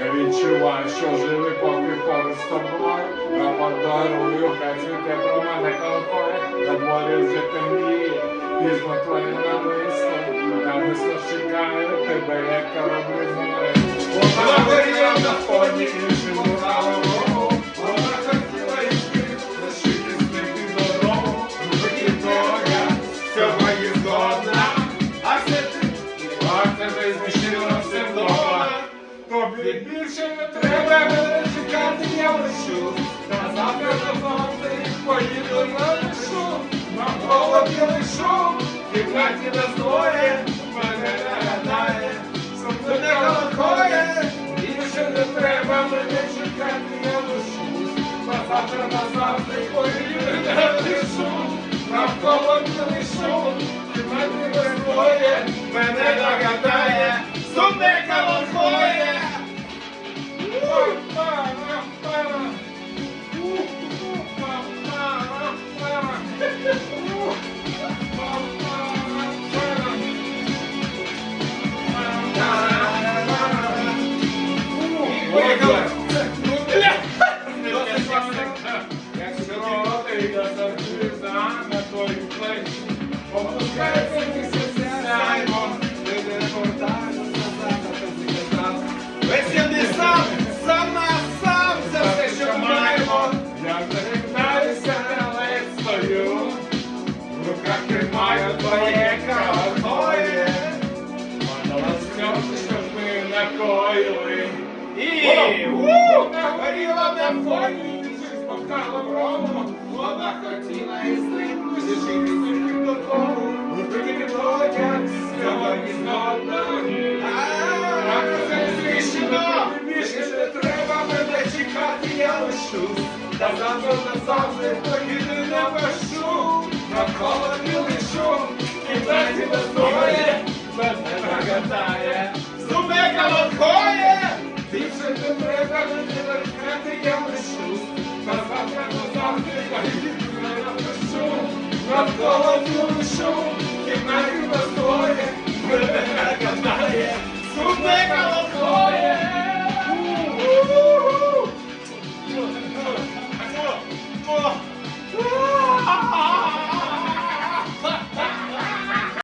Я відчуваю, що живий поки поруч з тобою. Я подарую, хай цвіте про мене колокоє. На дворі вже темніє, пізно твоє намисто. Намисто чекає тебе, як кораблі змоє. Вона горіла на фоні іншим голову. Тебе знищила все вдома. Тобі більше не треба мене чекати, я лишу. На завтра завтра поїду на лишу. На холоді лишу, в кімнаті на злоє, мене нагадає, сонце не колокоє. Більше не треба мене чекати, я лишу. На завтра на нагоріла на фоні, чи спокала рому. Вона хотіла із ним не. Та завтра назавжди поїду на вершу, навколо не лишу, і не стоє, мене нагадає. зубе колокоє. Marco, I'm